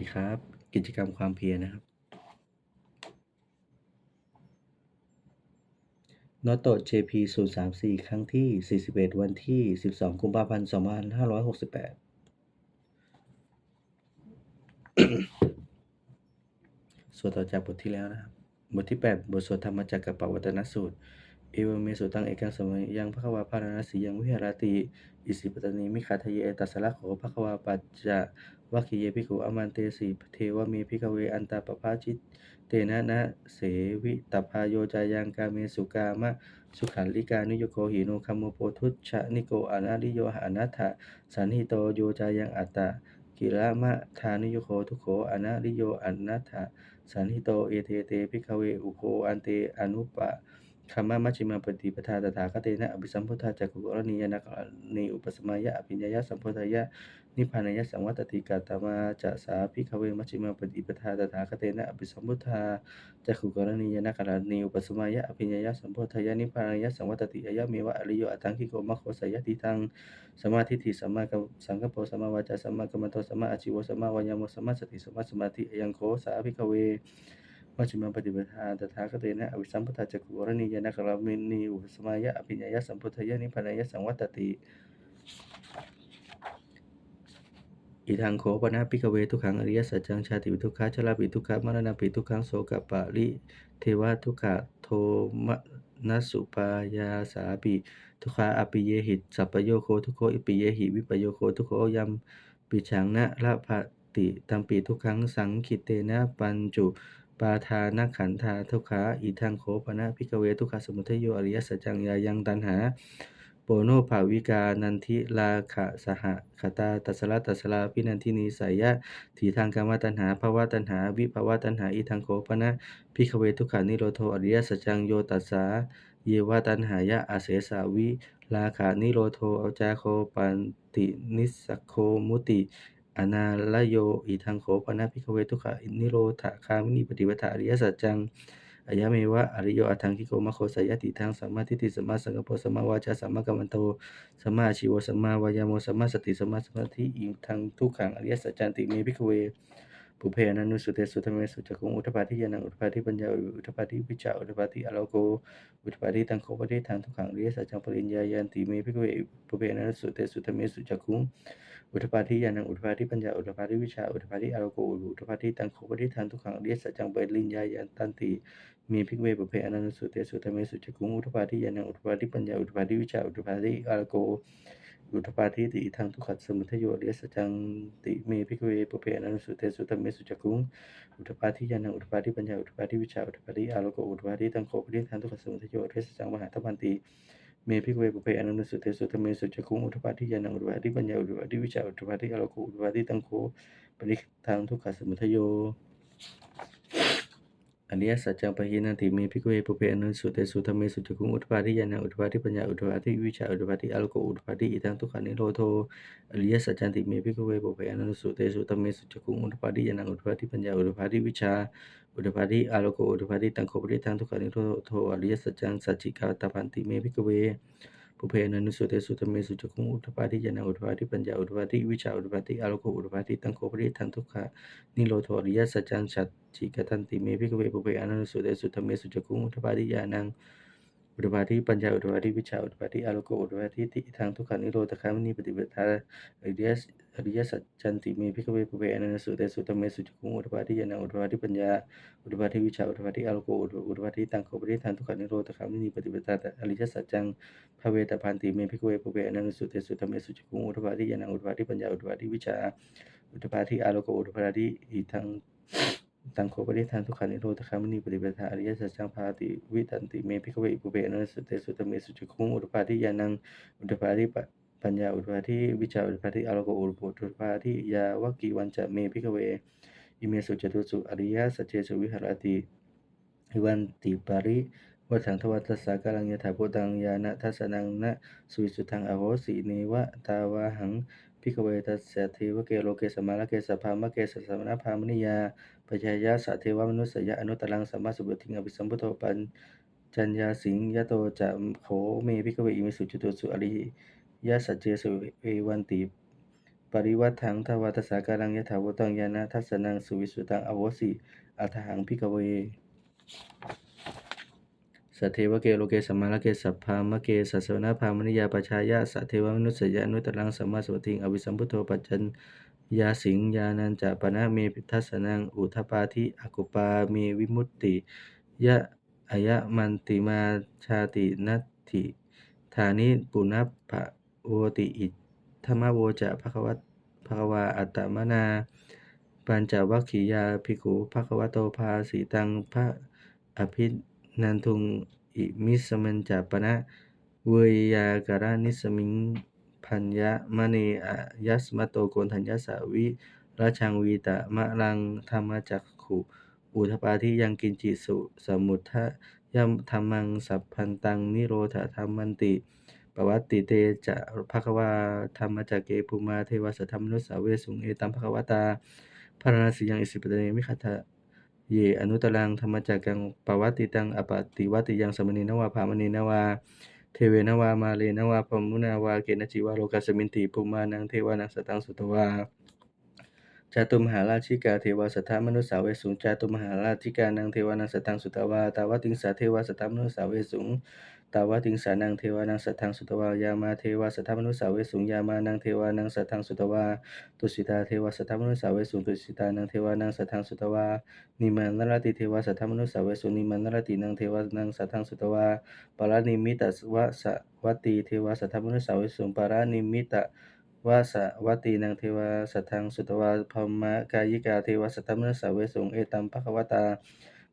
ดีครับ กิจกรรมความเพียรนะครับโนโตะ JP 034ครั้งที่41วันที่12กุมภาพันธ์2568สวดต่อจากบทที่แล้วนะครับ บทที่8บทสวดธรรมจักรกับปวัตนสูตร เอวเมสุตังเอกังสมัยยังพระควาพาราณสียังวิหารติ อิสิปตนีมิคาทะเยตัสสะละโขพระควาปัจจะ วัคคีเยภิกขุอมันเตสีเทวเมพิกเวอันตาปภาจิตเตนะนะเสวิตพาโยจายังกาเมสุกามะสุขันลิกานุโยโกหิโนคัมโมโปทุชชะนิโกอนาริโยหานัตถะสันหิโตโยจายังอัตตะกิระมะทานิโยโคทุโขอนาริโยอนัตถะสันหิโตเอเทเตพิกเวอุโคอันเตอนุปะคำมัชฌิมาปฏิปทาตถาคเตนะอภิสัมพุทธาจักขุกรณียนักนีอุปสมายะอภิญญาสัมพุทธายะ นิพพานยสังวัตติกาตมาจะสาพิกเวมัชฌิมาปฏิปทาตถาคเตนะอภิสัมพุทธาจักขุกรณียนักนีอุปสมายะอภิญญาสัมพุทธายะนิพพานยสังวัตติอายะเมวะอริโยอัตังคิโกมะโคสยติทังสมาธิทิสัมมากัมสังกปโปสัมมาวาจาสัมมากัมมันโตสัมมาอาชีวสัมมาวายามโมสัมมาสติสัมมาสมาธิยังโคสาภิกเวมัชฌิมาปฏิปทาตถาคเตนะอวิสัมพุทธาจักขุวรณียนะกรามินีอุปสมายะอภิญญาสัมพุทธายะนิพพานยสังวัตติ อิทังโขปนะพิกเวทุกขังอริยสัจจังชาติปิทุกขาชราปิทุกขมรณะปิทุกขังโสกปะริเทวะทุกขะโทมนัสสุปายาสาปิทุกขาอปิเยหิตสัพโยโคทุกโคอิปิเยหิวิปโยโคทุกโคยัมปิฉังนะละภติตัมปิทุกขังสังคิเตนะปัญจุปาทานขันธาทุกขาอิทังโขปนะพิกเวทุกขสมุทัยโยอริยสัจจังยายังตันหา โปโนภาวิกา นันทิลาขะสหคตาตัสละตัสลาพินันทินีสายะทีทางกรรมตัณหาภาวะตัณหา วิภาวะตัณหาอิทังโขปนะพิกเวทุกขานิโรโทอริยสัจจังโยตัสสาเยวะตัณหายะอาเสสาวิลาขานิโรโทอจาโคปันตินิสโคมุติอนาลโยอิทังโขปนะพิกเวทุกขะนิโรธาคามินิปฏิปทาอริยสัจจัง อายะเมวะอริโยอัทังคิโกมะโคสยติทังสัมมาทิฏฐิสัมมาสังกัปปสัมมาวาจาสัมมากัมมันโตสัมมาชีวสัมมาวายาโมสัมมาสติสัมมาสมาธิอิทังทุกขังอริยสัจจันติเมพิกเว ปุเพนันุสุเตสุธรรมเมสุจักุงอุทปาทิยานังอุทปาทิปัญญาอุทปาทิวิจาอุทปาทิอโลโกอุทปาทิตังโคปะเททังทุกขังอริยสัจจังปริญญายันติเมพิกเวปุเพนันุสุเตสุธรรมเมสุจักุงอุทปาทิยานังอุทปาทิปัญญาอุทปาทิวิชาอุทปาทิอารโกอุทปาทิตังโคปทิทันทุกขังอริยสัจจังปริญญายันตันติมีพิกเวปุเพอนันสุเตสุตเมสุจักุงอุทปาทิยานังอุทปาทิปัญญาอุทปาทิวิชาอุทปาทิอารโก อุทปาทิติทังทุกขัสสมุทโยอริยสัจจังติเมพิกเวปุเพอนันสุเตสุตเมสุจักุงอุทปาทิยานังอุทปาทิปัญญาอุทปาทิวิชาอุทปาทิอารโกอุทปาทิตังโคปทิทันทุกขัสสมุทโยอริยสัจจังมหาทัพันติเมพิกเวปุเพอนันสุเตสุตเมสุจักุงอุทปาทิยานังอุทปาทิปัญญาอุทปาทิวิชาอุทปาทิอารโกอุทปาทิตังโคปริทางทุกขสมุทโยอริยสัจจังปะหินันติเมพิกเวปุเพอนันสุเตสุธรรมเมสุจักขุงอุทโย అనియసచం పహీన తిమి పికువే పుపే అను సుతే సుతమే సుతుకు ఉత్పాది యన ఉత్పాది పඤ్ඤ ఉత్పాది విచ ఉత్పాది అల్కో ఉత్పాది ఇదం తుఖని లోథో అలియసచం తిమి పికువే పుపే అను సుతే సుతమే సుతుకు ఉత్పాది యన ఉత్పాది పඤ్ඤ ఉత్పాది విచ ఉత్పాది అల్కో ఉత్పాది తంకోపరి ఇదం తుఖని లోథో అలియసచం సచిక తపంతి మే పికువే ปัญญาอุทธปาทิวิชาอุทธปาทิอารโกอุทธปาทิตังโคปริทังทุกขานิโรโทอริยสัจจังสัจจิกาตพันติเมพิกเวปุเพนันุสุเตสุตเมสุจักขุงอุทปาทิยานังอุทปาทิปัญญาอุทปาทิวิชาอุทปาทิอารโกอุทปาทิตังโคปริทันทุกขะนิโรธอริยสัจจันสัจจิกตันติเมพิกเวปุเพอนันุสุเตสุตเมสุจักขุงอุทปาทิยานัง อุทธปาทิปัญญาอุทธปาทิวิชาอุทธปาทิอารโกอุทธปาทิติทางทุกขานิโรธคามินิปฏิปทาอริยอริยสัจจันติเมพิกเวปเพอนันสุเตสุตเมสุจักขุงอุทธปาทิยานังอุทธปาทิปัญญาอุทธปาทิวิชาอุทธปาทิอารโกอุทธอุทธปาทิตังโคปริทันทุกขานิโรธคามินีปฏิปทาอริยสัจจังภเวตพันติเมพิกเวปเวอนันสุเตสุธรรมเมสุจกุงอุทธปาทิยานังอุทธปาทิปัญญาอุทธปาทิวิชาอุทธปาทิอารโกอุทธปาทิอิทัง ตังโคปริทันทุกขานิโรธคามินีปฏิปทาอริยสัจจังภาติวิตันติเมพิกเวอิปุเวอนันสุเตสุธรรมเมสุจกุงอุทธปาทิยานังอุทธปาทิปัญญาอุทธปาทิวิชาอุทธปาทิอารโกอุทธปาทิยาวกิวันจะเมพิกเวอิเมสุจตุสุอริยสัจเจสุวิหารติหิวันติปาริวัฏังทวัตสากาลังยถาโพตังยานะทัสนังนะสุวิสุทังอโหสิเนวะตาวาหัง พิกเวตัสสะเทวเกโลเกสมาลเกสภามะเกสสมณพามนิยาปจายาสะเทวมนุสยะอนุตรังสัมมาสุบติงอภิสัมพุทโธปัญจัญญาสิงยะโตจะโขเมพิกเวอิเมสุจตุสุอริยสัจเจสุเอวันติปริวัตถังทวาตสาการังยถาวตังญาณทัสสนังสุวิสุตังอโหสิอัฏหังพิกเว สัทเทวเกโลเกสัมมาลเกสัพพามเกสัสสวนาพามนิยาปชายะสัทเทวมนุสยานุตรังสัมมาสัมพุทธิงอวิสัมพุทโธปัจจัญญาสิงญานันจะปนะเมพิทัสสนังอุทปาธิอกุปาเมวิมุตติยะอายะมันติมาชาตินัตถิธานิปุณพพะโวติอิธรรมโวจะภควตภควาอัตตมนาปัญจวัคคียาภิกขุภควโตภาสีตังพระอภิ นันทุงอิมิสมันจะปนะเวยาการานิสมิงพัญญะมะเนอะยัสมะโตโกนทัญญาสาวิราชังวีตะมะลังธรรมจักขุอุทปาทิยังกินจิสุสมุทะยัมธรรมังสัพพันตังนิโรธธรรมันติปวัตติเตจะภควาธรรมจักเกภูมาเทวสัทธมนุสสาเวสุงเอตัมภควตาพารณสียังอิสิปตเนมิขัตถ เยอนุตรังธรรมจักกังปวัตติตังอปติวัติยังสมณีนวาภามณีนวาเทเวนวามาเลนวาพมุนาวาเกณจิวาโลกาสมินติภูมานังเทวานังสตังสุตวา จาตุมหาราชิกาเทวาสัทธามนุสสาเวสุงจาตุมหาราชิกานังเทวานังสตังสุตวาตาวติงสาเทวาสัทธามนุสสาเวสุงตาวติงสานังเทวานังสัทังสุตวายามาเทวาสัทธามนุสสาเวสุงยามานังเทวานังสัทังสุตวาตุสิตาเทวาสัทธามนุสสาเวสุงตุสิตานังเทวานังสัทังสุตวานิมันนรติเทวาสัทธามนุสสาเวสุงนิมันนรตินังเทวานังสัทังสุตวาปารานิมิตะวะสวัตตีเทวาสัทธมนุสสาวิสุงปารานิมิตะ วะสะวัตีนังเทวาสัทธังสุตวาพมะกายิกาเทวาสัทธมนสสาวิสุงเอตัมภควตา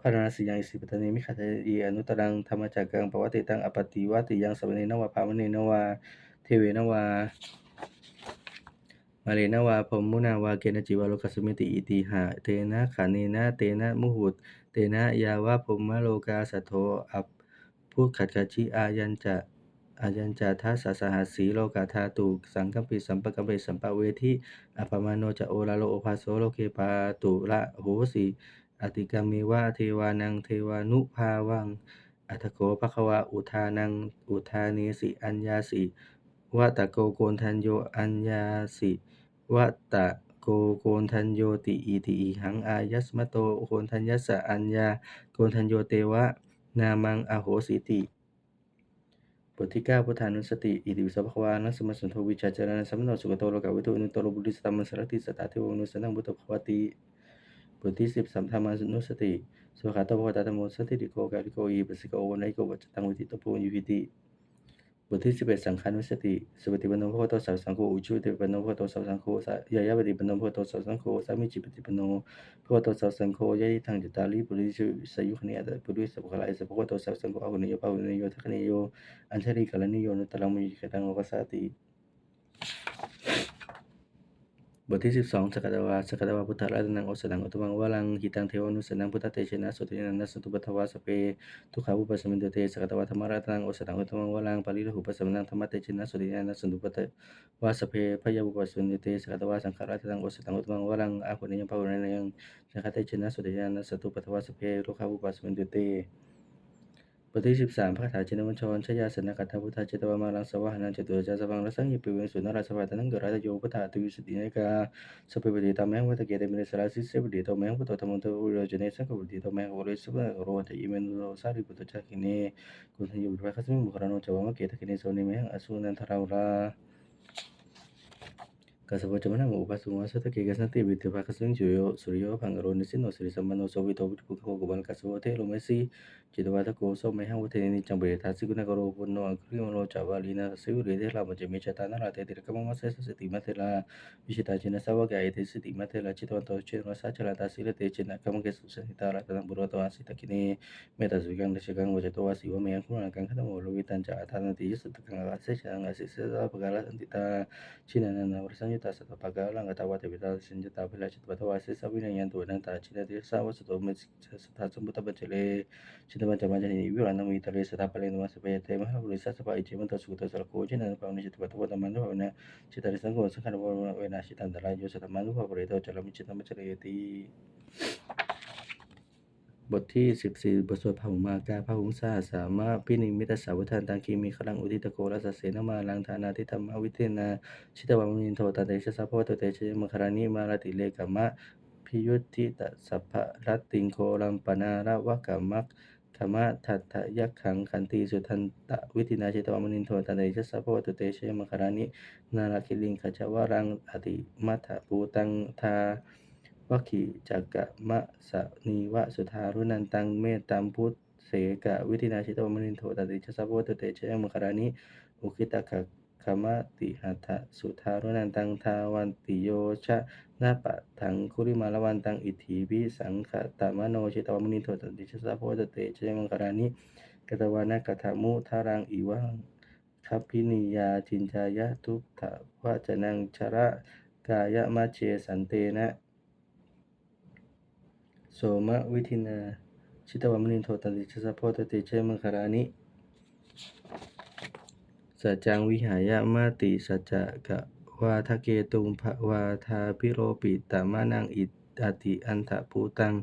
พารณสียังอิสิปตานิมิขัตเยอนุตรังธรรมจักกังปวัติตังอปติวัติยังสวเนนวาภามเนนวาเทเวนวามาเลนวาพรมมุนาวาเกณจิวาโลกัสมิติอิติหะเตนะขาเนนะเตนะมุหุตเตนะยาวะพรหมโลกาสัทโธอัปพุขัดกจิอายัญจะ อายัญจะทัสสหัสสีโลกาธาตุสังกัมปิสัมปกัมเปสัมปะเวทิอปมาโนจะโอลาโลโอภาโสโลเกปาตุละโหสีอติกามิวะเทวานังเทวานุภาวัง อัตโกภควาอุทานังอุทานีสิอัญญาสิวะตะโกโกนทันโยอัญญาสิวัตะโกโกนทันโยติอิติอิหังอายัสมะโตโกนทัญญสสะอัญญาโกนทันโยเตวะนามังอโหสิติ บทที่9พุทธานุสติอิติวิสภควานัสสมสุนทวิจาจารณสัมมโนสุกโตโลกาวิโตนุตโตโลบุริสตัมมสรติสตตาเทวนุสนังบุตตภวติบทที่10สัมธรรมานุสติสุขาโตภวตาธรรมโมสติติโกกาลิโกอีปัสสิโกวันไนโกวัจตังวิติโตโพยุหิติ บทที่11สังขารวิสติสุปฏิปันโนภควโตสาวสังโฆอุชุปฏิปันโนภควโตสาวสังโฆสยายาปฏิปันโนภควโตสาวสังโฆสามิจิปฏิปันโนภควโตสาวสังโฆยะยิทังจตาลีปุริสุสยุคเนียตปุริสภคลายสภควโตสาวสังโฆอาหุนิโยปาหุเนโยทัคเนโยอัญชลีกาลนิโยนุตตรังมุยิกตังโอปัสสาติ บทที่ 12สกตวาสกตวาพุทธรัตนังโอสนังอุตมังวาลังหิตังเทวานุสนังพุทธเตชนะสุตินันนัสตุปัทวาสเปทุขาวุปสมินเตสกตวาธรรมรัตนังโอสนังอุตมังวาลังปาริหุปสมนังธรรมเตชนะสุตินันนัสตุปัทวาสเปพยาวุปสมินเตสกตวาสังขารัตนังโอสนังอุตมังวาลังอาหุเนยังภาหุเนยังสังฆเตชนะสุตินันนัสตุปัทวาสเปทุขาวุปสมินเต บทที่สิบสามพระคาถาชินวัญชรชยาสนกัตถพุทธาเจตวามารังสวะหนันจตุจาสวังรัสังยิปิเวงสุนราชวัตนังเกราตโยพุทธาตุวิสุทธิเนกาสเปปฏิตามแมงวัตเกเตมิเนสราสิเสปฏิโตแมงพุทธธรรมตุวิโรจเนสังกปฏิโตแมงวริสุภะโรหะอิเมนุโรสาริปุตตจักขิเนกุณทันยุบพระคัสมิมุขรานโจวามะเกตขิเนโสนิแมหังอสุนันทราวรา kasa pa chamana mo pa sunga sa ta ke ga sati bi te pa ka sung chuyo suryo phang sin no suri sa mano so bi to bi pu ko go ban ka so te lo mesi che do ba ta ko so me ha ni chang be ta si gu no ang kri mo lo cha ba li na sa yu re de la mo je me cha ta la te dir ka mo ma sa te la bi che ta che na sa wa te la che to che no sa cha la le te che na ke su sa ni ta la ta na bu ro ta wa si le che gang wo je to wa si wo me ang ku na kang ka ta mo lo bi tan cha ta na ti su ta ka nga sa cha nga si sa na na na ta sata paga lan ga tawa ta bi ta sin ji ta bila ci ta tawa sai sabu ne yan to nan ta ci da sa wa su to mu ci ta sun buta bace le ci da banta banta ne biyo nan mu ita le sa ta pale nan sa baya ta ma hawo sa sa ba ice mun ta su kan wa na shi ta da la yo sa ta man ko ba re ta บทที่ 14 บทสวดพระหุมากาพระหุงสาสามะพินิมิตสาวทานตังคีมีขลังอุทิตโกรัสสเสนมาลังธานาทิธรรมวิเทนา ชิตวัมมินโทตันเตชะสัพพะวะตุเตชะมคารานิมาลติเลกามะพิยุทธิตสัพพะรัตติงโกลัมปนาระวะกามักขมะทัตถะยักขังขันติสุทันตะวิตินาชิตวัมมินโทตันเตชะสัพพะวะตุเตชะมคารานินาลกิลิงขจวรังอติมัทธภูตังทา วคคีจักกะมะสะนีวะสุธารุนันตังเมตตัมพุทธเสกะวิธินาชิตวมนินโทตติชสัพพะตุเตชะมังคารานิอุคิตกะขมะติหัตะสุธารุนันตังทาวันติโยชะนาปะถังคุริมาลวันตังอิทิวิสังขตมโนชิตวมนินโทตติชสัพพะตุเตชะมังคารานิกตวานะกถามุทารังอีวังคัพพินิยาจินจายะทุกถวะจนังชระกายะมัจเจสันเตนะ โสมะวิธินาชิตวามนินโทตันติชสัพพะตติเชมังคารานิสัจจังวิหายะมาติสัจจะกะวาทะเกตุงภวาทาพิโรปิตามานังอิตติอันทะภูตัง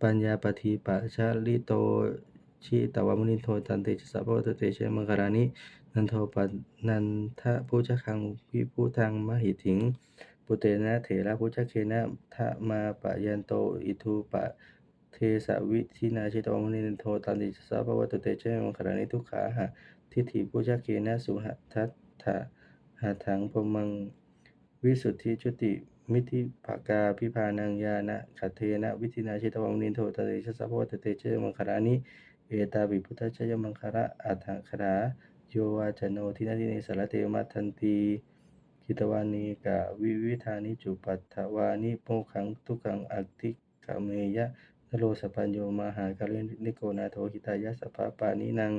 ปัญญาปฏิปัชาลิโตชิตวามนินโทตันติชสัพพะตติเชมังคารานินันโทปนันทะพุชคังวิพุทังมหิถิง ปุเตนะเถระพุชเคนะทะมาปะยันโตอิทูปะเทสวิทินาชิตวมุนินโทตันติสัพพะวตุเตเจมังคารานิทุขาหะทิฏฐิพุชเคนะสุหทัตถะหาถังพมังวิสุทธิจุติมิธิภากาพิพานังญาณขัตเทนะวิธินาชิตวมุนินโทตันติสัพพะวตุเตเจมังคารานิเอตาบิพุทธเจยมังคาระอัฏฐคราโยวาจโนทินาทิเนสารเตมัทันตี กิตวานีกะวิวิธานิจุปัตถวานิโมขังทุกังอักติกเมยะนโรสปัญโยมหากาลินิโกนาโทหิตายะสภาปานินัง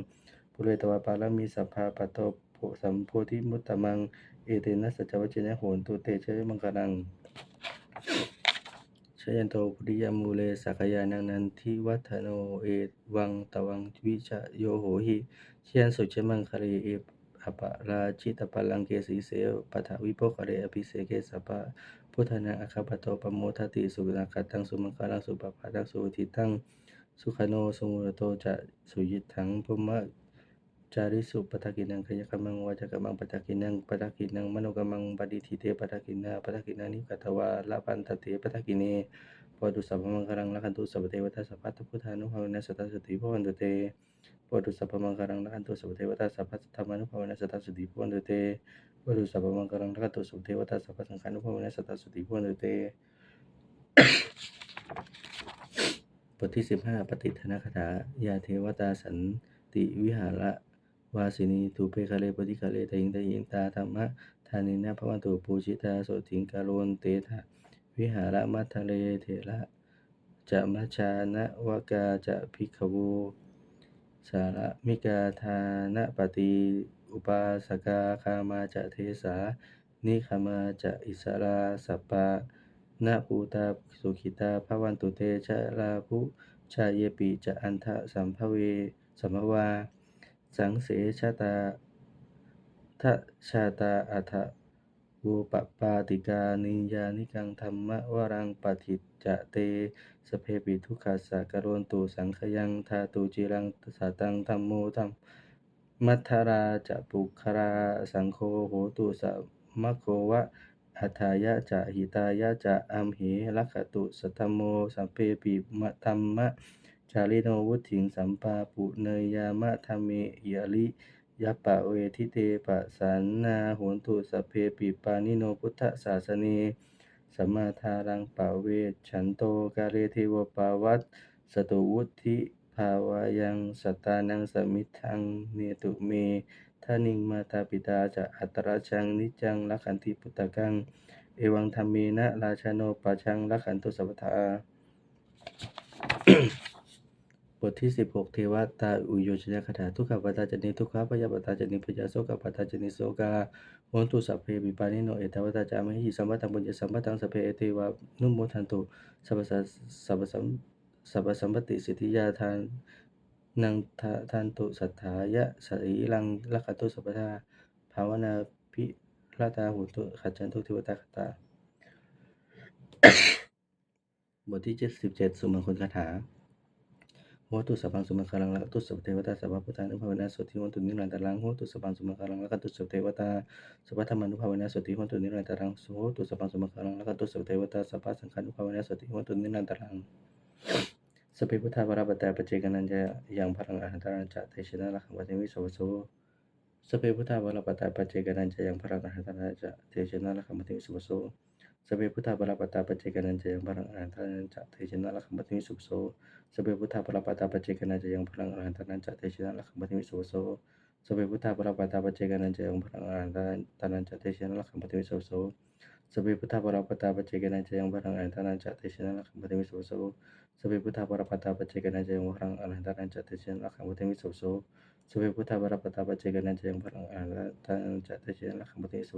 ปุเรตวาปาลมีสภาปโตโพสัมโพธิมุตตมัง เอเตนะสัจวัจเจนะโหนตุเตเชมังคลังชยันโตปุริยมูเลสักยานังนันทิวัฒโนเอวังตวังวิชโยโหหิเชียนสุเชมังคารีเอ อปะราชิตปะลังเกสีเสปะทวิโปคเรอภิเสเกสัพะพุทธนาอาคาปโตปโมทติสุนาคตังสุมังคลังสุปปะตังสุทิตังสุขโนสมุรโตจะสุยิทังพุมะจาริสุปทกินังขยกมังวาจกมังปทกินังปทกินังมโนกมังปฏิทิเตปทกินาปทกินานิกัตวาลาปันตเตปทกิเนปดุสัพพมังคลังละคันตุสัพเทวตาสัพพะพุทธานุภาเวนะสัตตสติ ปวดุสัพพมังครังนะคันตุสุเทวตาสัพพะธรรมานุภาเวนะสัตสุติพุนเตปวดุสัพพมังครังนะคันตุสุเทวตาสัพพสังฆานุภาเวนะสัตสุติพุนเตบทที่สิบห้าปฏิทนคาถายาเทวตาสันติวิหาระวาสินีถูเปคาเลปฏิคาเลตยิงตยิงตาธรรมะทานินะพระวันตุปูชิตาโสถิงกาโลนเตทะวิหาระมัทะเลเถระจะมชานะวกาจะพิกขโสาระมิกาทานะปฏิอุปาสกาคามาจะเทสา นิคามาจะอิสราสัปปานาภูตาสุขิตาภวันตุเตชะลาภุชาเยปิจะอันทะสัมภเวสัมภวา สังเสชาตาทะชาตาอัฏฐ วูปปาติกานิยานิกังธรรมวรังปฏิจจะเต สเพปิทุกขัสสะกโรนตุสังขยังทาตุจิรังสาตังธรรมโมธรรมมัทธาราจะปุคราสังโฆโหตุสัมโกวะอัฏายะจะหิตายะจะอัมเหลักขตุสัทธโมสัมเปปิมะธรรมะจาริโนวุถิงสัมปาปุเนยามะธรรมเมยลิ ยัปปะเวทิเตปะสันนาโหนตุสเพปิปานิโนพุทธศาสเนสัมมาทารังปะเวฉันโตกาเลเทวปาวัตสตุวุธิภาวายังสตานังสมิทังเนตุเมทานิงมาตาปิตาจะอัตราชังนิจังลักขันติปุตตะกัง เอวังธรรมเมนะราชาโนปัชังลักขันตุสัพพทา บ ที่ 16 เทวตาอุโยชนะคาถาทุกขปตาจนิทุกขปยาปตาจนิพยาโสกปตาจนิโสกาโหนตุสัพเพปิปานิโนเอตวตาจามหิสัมปตังปุญญสัมปตังสัพเพเอเตวานุโมทันตุสัพสัสสัพสัมสัพสัมปติสิทธิยาทานนังทาทันตุสัทธายะสีลังลักขตุสัพทาภาวนาพิราตาหุตุขัจจันตุเทวตาคตาบทที่ 77 สุมงคลคาถา โหตุสัพพังสุมังคลังลักขตุสัพเทวตาสัพพุทธานุภาเวนะสุทธิโหตุนิรันตารังโหตุสัพพังสุมังคลังลักขตุสัพเทวตาสัพพธรรมานุภาเวนะสุทธิโหตุนิรันตารังโหตุสัพพังสุมังคลังลักขตุสัพเทวตาสัพพสังฆานุภาเวนะสุทธิโหตุนิรันตารังสพเพพุทธาปราปตาปเจกนันจะยังพลังอรหันตารังจะเทชนะลักขวัติวิโสโสสพเพพุทธาปราปตปเจกันจะยังพลังอรหันตรังจะเทชนะลักขวัติวิโสโสสเปพุทธาปราปตาปเจกนันจะยังพลังอรหันตาปราปตาปเจกนันจะยังจะเทชนะลักขมัติมิสุปโสสเปพุทธาปราปตาปเจกนันจะยังพลังอรหันตนันจะเทชนะลักขมัติมิสุปโส สเปพุทธาปราปตาปเจกนันจะยังพลังอรหันตนันจะเทชนะลักขมัติมิสุปโสสเปพุทธาปราปตาปเจกนันจะยังพลังอรหันตนันจะเทชนะลักขมัติม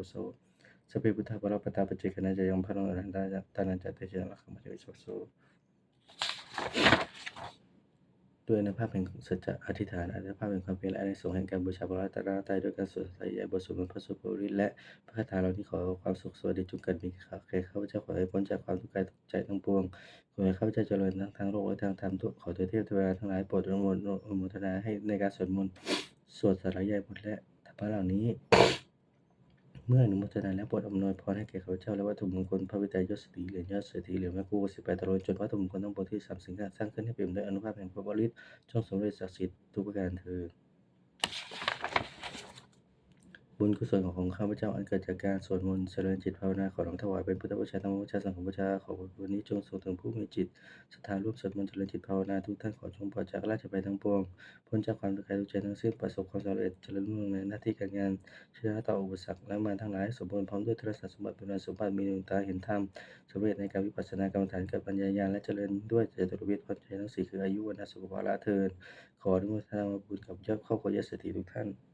ิ สุปโสสเปพุทธาปรปตาปเจกนันจะยังพลังอรหันตนันจะเทชนะลักขมัติมิสุปโสสพเพพุทธาปรปตาปเจกนันจะยังพลังอรหันตาตานันจะเตชะลักขมัจวิสุโสด้วยในภาพแห่งสัจจะอธิษฐานอนุภาพแห่งความเพียรและในสงแห่งการบูชาพระรัตนตรัยด้วยการสวดสายใหญ่บทสวดมนต์พระสุภริและพระคาถาเหล่านี้ขอความสุขสวัสดีจงเกิดมีแก่ข้าพเจ้าขอให้พ้นจากความทุกข์กายทุกใจทั้งปวงขอให้ข้าพเจ้าเจริญทั้งทางโลกและทางธรรมทุกขอเทวเทพเทวดาทั้งหลายโปรดอนุโมทนาอนุโมทนาให้ในการสวดมนต์สวดสายใหญ่บทและธรรมะเหล่านี้ เมื่ออนุโมทนาและโปรดอำนวยพรให้แก่ข้าพเจ้าและวัตถุมงคลพระวิตรยศสีเหรียญยอดเศรษฐีเหรียญแม่กู้สิบแปดตะโลจนวัตถุมงคลทั้งปวงที่สามสิ่งหาสร้างขึ้นให้เป็นด้วยอนุภาพแห่งพระบริตรจงสำเร็จศักดิ์สิทธิ์ทุกประการเถอ บุญกุศลของข้าพเจ้าอันเกิดจากการสวดมนต์เจริญจิตภาวนาขอน้อมถวายเป็นพุทธบูชาธรรมบูชาสังฆบูชาขอบุญนี้จงส่งถึงผู้มีจิตศรัทธาร่วมสวดมนต์เจริญจิตภาวนาทุกท่านขอจงปลอดจากราชภัยทั้งปวงพ้นจากความทุกข์กายทุกใจทั้งสิ้นประสบความสำเร็จเจริญรุ่งเรืองในหน้าที่การงานชนะต่ออุปสรรคและมารทั้งหลายสมบูรณ์พร้อมด้วยทรัพย์สมบัติบุญสมบัติมีดวงตาเห็นธรรมสำเร็จในการวิปัสสนากรรมฐานเกิดปัญญาญาณและเจริญด้วยเจตุรวิทย์พรใจทั้งสี่คืออายุวันสุขภาละเทินขออนุโมทนาบุญกับเจ้าครอบครัวยศเศรษฐีทุกท่าน